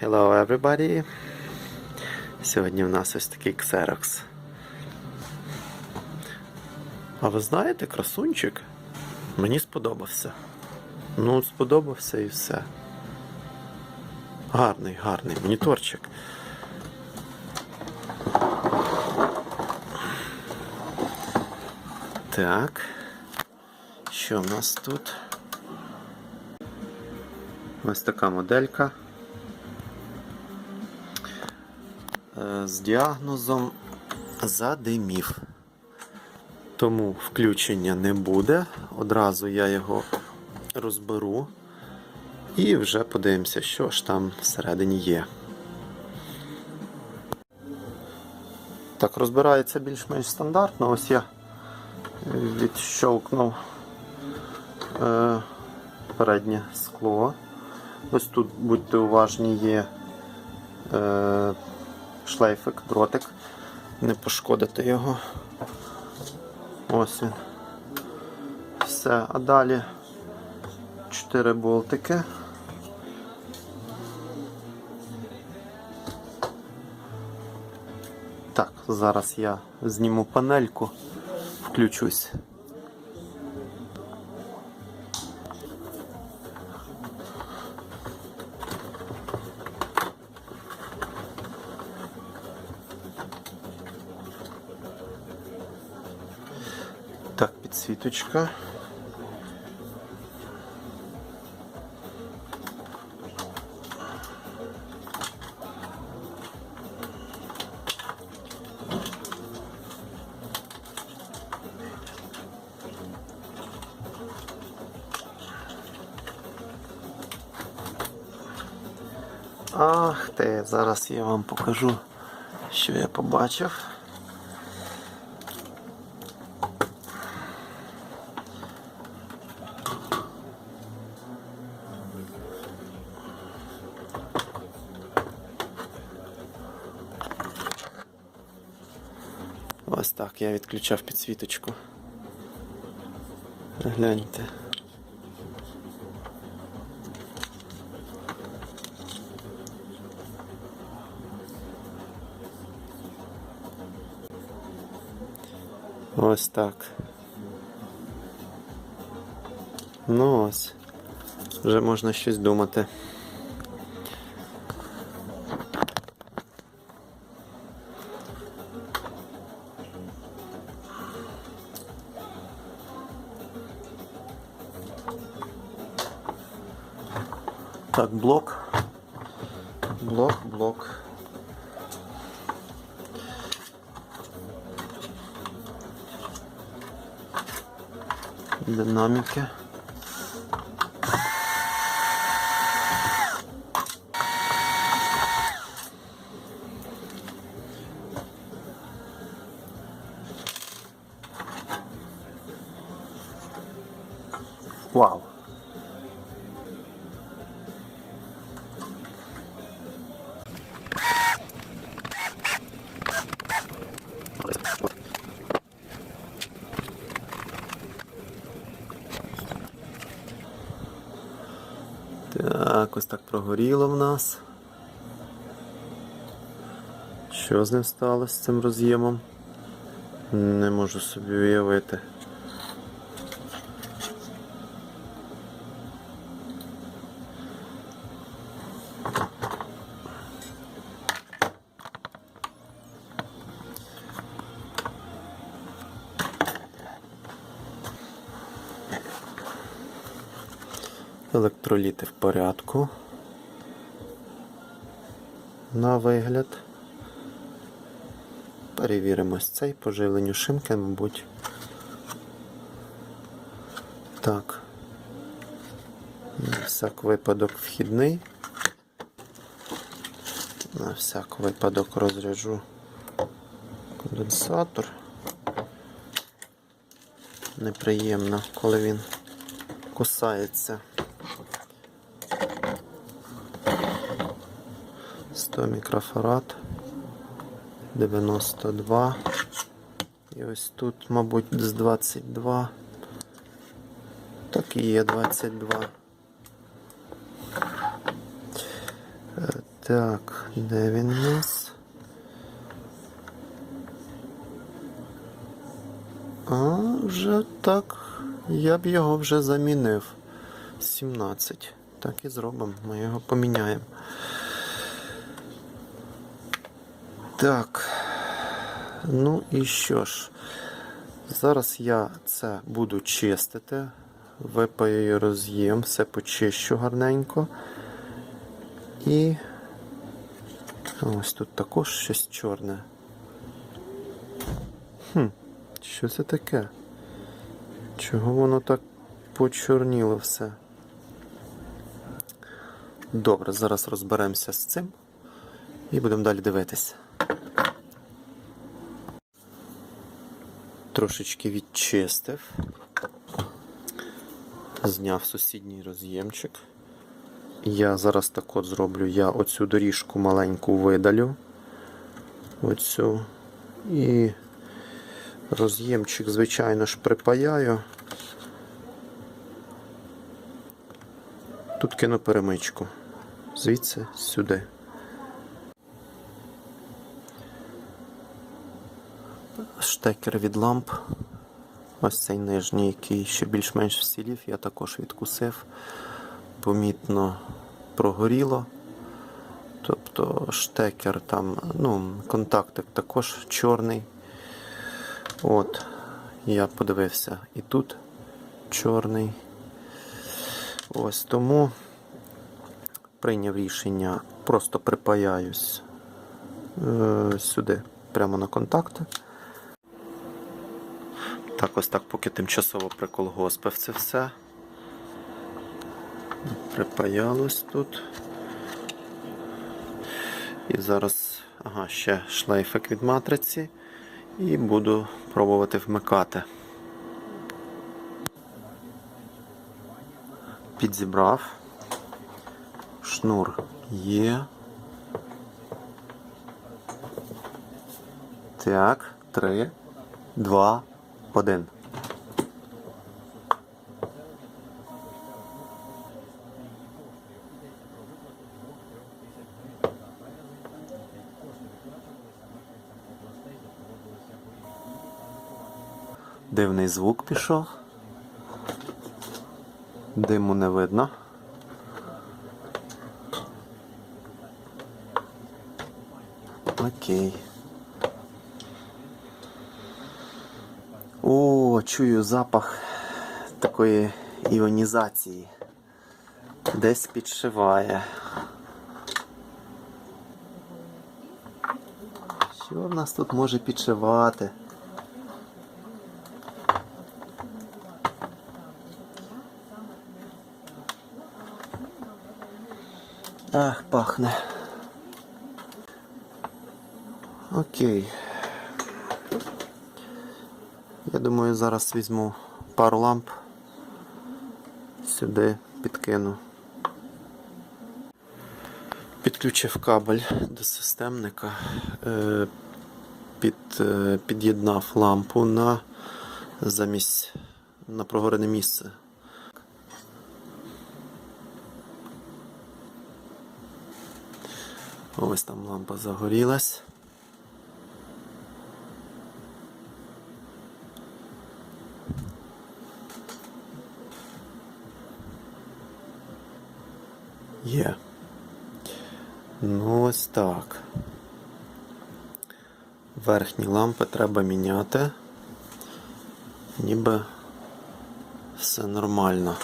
Hello everybody! Сьогодні в нас ось такий Xerox. А ви знаєте, красунчик? Мені сподобався. Ну, сподобався і все. Гарний, гарний моніторчик. Так. Що в нас тут? Ось така моделька. З діагнозом задимів. Тому включення не буде. Одразу я його розберу і вже подивимося, що ж там всередині є. Так, розбирається більш-менш стандартно. Ось я відщолкнув е, переднє скло. Ось тут, будьте уважні, є е, шлейфик, дротик. Не пошкодити його. Ось він. Все. А далі 4 болтики. Так, зараз я зніму панельку, включусь. Так, підсвіточка. Ах ти, зараз я вам покажу, що я побачив. Ось так я відключав підсвіточку. Гляньте. Ось так. Ну ось. Вже можна щось думати. Так, блок. Блок, блок. Динаміки. Вау. Так, ось так прогоріло в нас. Що з ним сталося з цим роз'ємом? Не можу собі уявити. Електроліти в порядку. На вигляд. Перевіримо ось цей по живленню шимки, мабуть. Так. На всяк випадок вхідний. На всяк випадок розряджу конденсатор. Неприємно, коли він кусається. 100 мікрофарад, 92. І ось тут, мабуть, з 22. Так і є 22. Е, Так, де він у нас? А, вже так. Я б його вже замінив. 17. Так і зробимо. Ми його поміняємо. Так. Ну і що ж? Зараз я це буду чистити. Випаю роз'єм, все почищу гарненько. І ось тут також щось чорне. Хм, що це таке? Чого воно так почорніло все? Добре, зараз розберемося з цим і будемо далі дивитися. Трошечки відчистив, зняв сусідній роз'ємчик. Я зараз так от зроблю, я оцю доріжку маленьку видалю. Оцю. І роз'ємчик, звичайно ж, припаяю. Тут кину перемичку. Звідси сюди. Штекер від ламп. Ось цей нижній, який ще більш-менш всілів, я також відкусив. Помітно прогоріло. Тобто штекер там, ну, контактик також чорний. От, я подивився і тут чорний. Ось тому прийняв рішення, просто припаяюсь е, сюди, прямо на контакти. Так, ось так, поки тимчасово приколгоспив це все. Припаялось тут. І зараз ага, ще шлейфик від матриці. І буду пробувати вмикати. Підзібрав. Шнур є. Так, три, два, один. Дивний звук пішов. Диму не видно. Окей. Чую запах такої іонізації. Десь підшиває. Що в нас тут може підшивати? Ах, пахне. Окей. Я думаю, зараз візьму пару ламп, сюди підкину. Підключив кабель до системника, е, під, е, під'єднав лампу на замість на прогорене місце. Ось там лампа загорілась. Є. Ну ось так. Верхні лампи треба міняти. Ніби все нормально.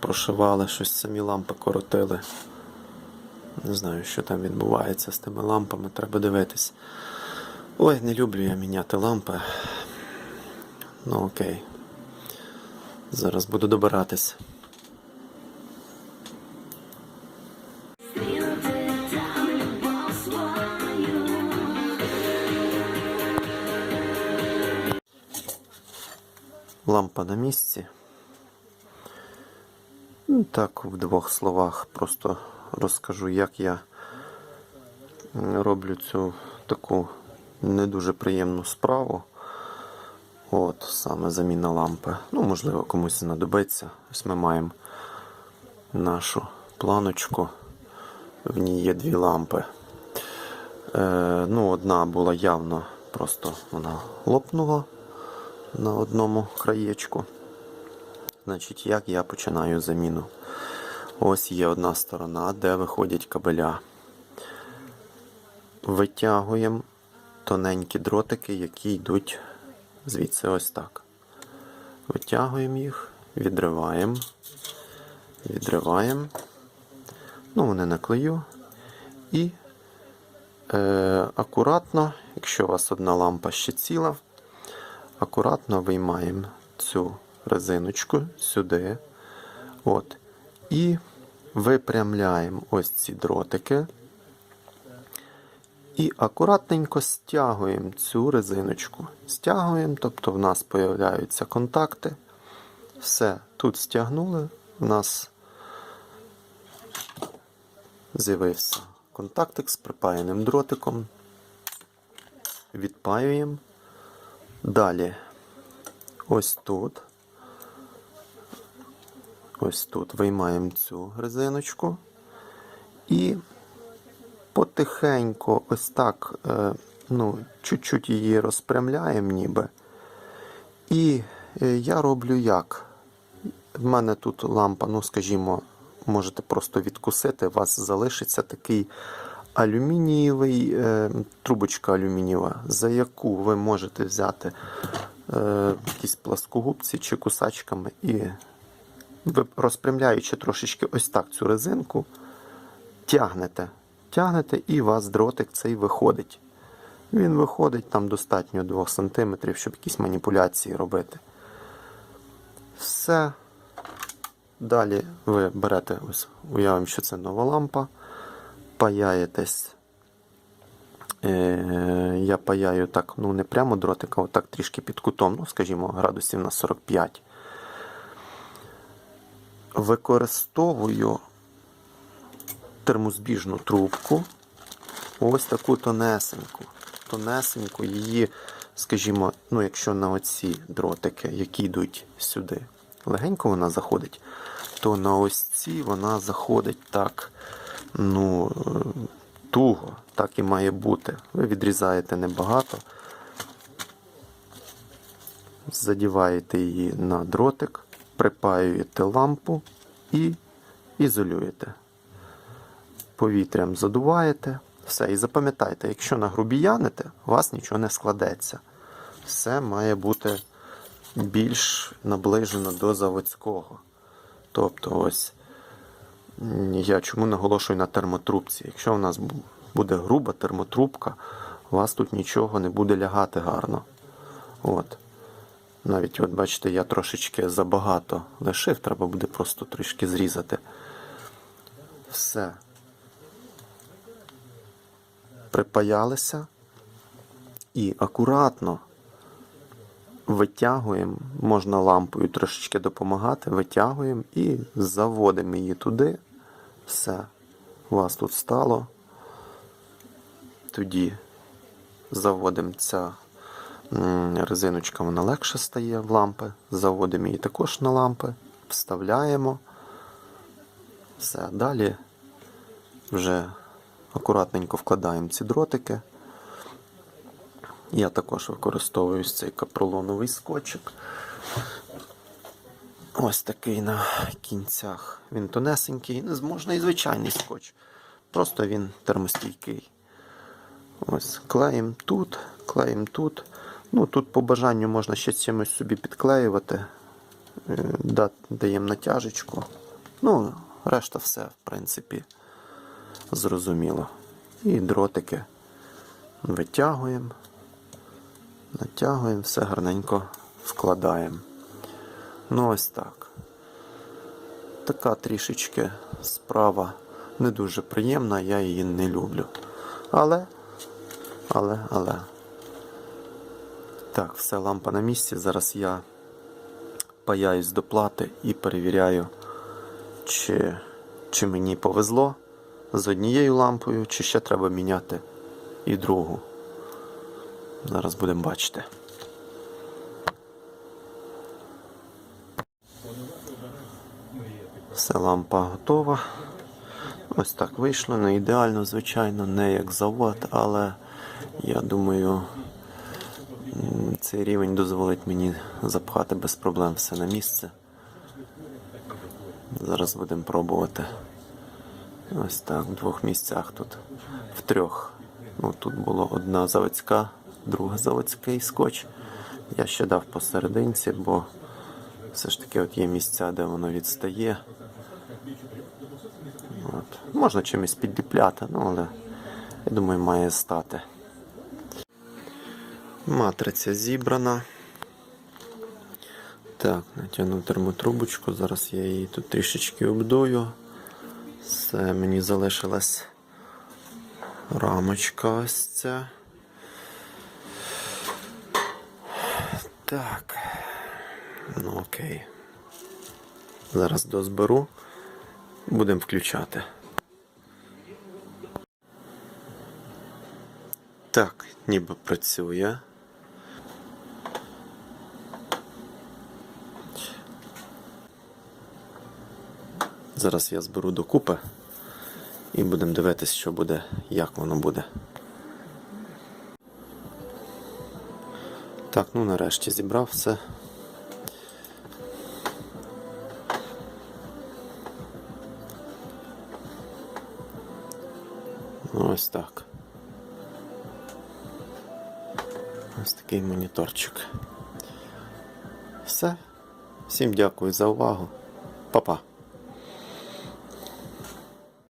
Прошивали щось самі лампи коротили. Не знаю, що там відбувається з тими лампами, треба дивитись. Ой, не люблю я міняти лампи. Ну окей. Зараз буду добиратись. Лампа на місці. Ну, Так, в двох словах просто розкажу, як я роблю цю таку не дуже приємну справу. От саме заміна лампи. Ну, можливо, комусь знадобиться. Ось ми маємо нашу планочку. В ній є дві лампи. Е, ну, одна була явно, просто вона лопнула на одному краєчку. Значить, як я починаю заміну? Ось є одна сторона, де виходять кабеля. Витягуємо тоненькі дротики, які йдуть звідси ось так. Витягуємо їх, відриваємо, відриваємо. Ну, вони на клею. І е, акуратно, якщо у вас одна лампа ще ціла, акуратно виймаємо цю резиночку сюди. От. І випрямляємо ось ці дротики. І акуратненько стягуємо цю резиночку. Стягуємо, тобто в нас з'являються контакти. Все, тут стягнули, в нас з'явився контактик з припаяним дротиком. Відпаюємо. Далі ось тут. Ось тут виймаємо цю резиночку і потихеньку ось так, е, ну, чуть-чуть її розпрямляємо ніби. І е, я роблю як? В мене тут лампа, ну скажімо, можете просто відкусити, у вас залишиться такий алюмінієвий, е, трубочка алюмінієва, за яку ви можете взяти якісь пласкогубці чи кусачками і розпрямляючи трошечки ось так цю резинку, тягнете. Тягнете і у вас дротик цей виходить. Він виходить там достатньо 2 см, щоб якісь маніпуляції робити. Все. Далі ви берете, ось, уявимо, що це нова лампа. Паяєтесь. Е, я паяю так, ну не прямо дротика, а отак трішки під кутом, ну, скажімо, градусів на 45 використовую термозбіжну трубку. Ось таку тонесеньку. Тонесеньку її, скажімо, ну, якщо на оці дротики, які йдуть сюди, легенько вона заходить, то на ось ці вона заходить так, ну, туго, так і має бути. Ви відрізаєте небагато, задіваєте її на дротик припаюєте лампу і ізолюєте. Повітрям задуваєте. Все. І запам'ятайте, якщо нагрубіяните, у вас нічого не складеться. Все має бути більш наближено до заводського. Тобто, ось я чому наголошую на термотрубці. Якщо у нас буде груба термотрубка, у вас тут нічого не буде лягати гарно. От. Навіть, от бачите, я трошечки забагато лишив, треба буде просто трішки зрізати. Все. Припаялися і акуратно витягуємо, можна лампою трошечки допомагати, витягуємо і заводимо її туди. Все. У вас тут стало. Тоді заводимо ця резиночка вона легше стає в лампи. Заводимо її також на лампи, вставляємо. Все, далі вже акуратненько вкладаємо ці дротики. Я також використовую цей капролоновий скотчик. Ось такий на кінцях. Він тонесенький, можна і звичайний скотч. Просто він термостійкий. Ось, клеїмо тут, клеїмо тут. Ну, Тут по бажанню можна ще чимось собі підклеювати, е, даємо натяжечку. Ну, решта все, в принципі, зрозуміло. І дротики витягуємо, натягуємо, все гарненько вкладаємо. Ну, ось так. Така трішечки справа не дуже приємна, я її не люблю. Але, але, але. Так, все, лампа на місці. Зараз я паяюсь до плати і перевіряю, чи, чи мені повезло з однією лампою, чи ще треба міняти і другу. Зараз будемо бачити. Все, лампа готова. Ось так вийшло, не ідеально, звичайно, не як завод, але я думаю, цей рівень дозволить мені запхати без проблем все на місце. Зараз будемо пробувати. Ось так, в двох місцях тут. В трьох. Ну, тут було одна заводська, друга заводський скотч. Я ще дав посерединці, бо все ж таки от є місця, де воно відстає. От. Можна чимось підліпляти, ну але я думаю, має стати. Матриця зібрана. Так, натягнув термотрубочку. Зараз я її тут трішечки обдую. Все, мені залишилась рамочка ось ця. Так. Ну окей. Зараз дозберу. Будемо включати. Так, ніби працює. Зараз я зберу докупи і будемо дивитися, що буде, як воно буде. Так, ну нарешті зібрав все. Ось так. Ось такий моніторчик. Все. Всім дякую за увагу. Па-па.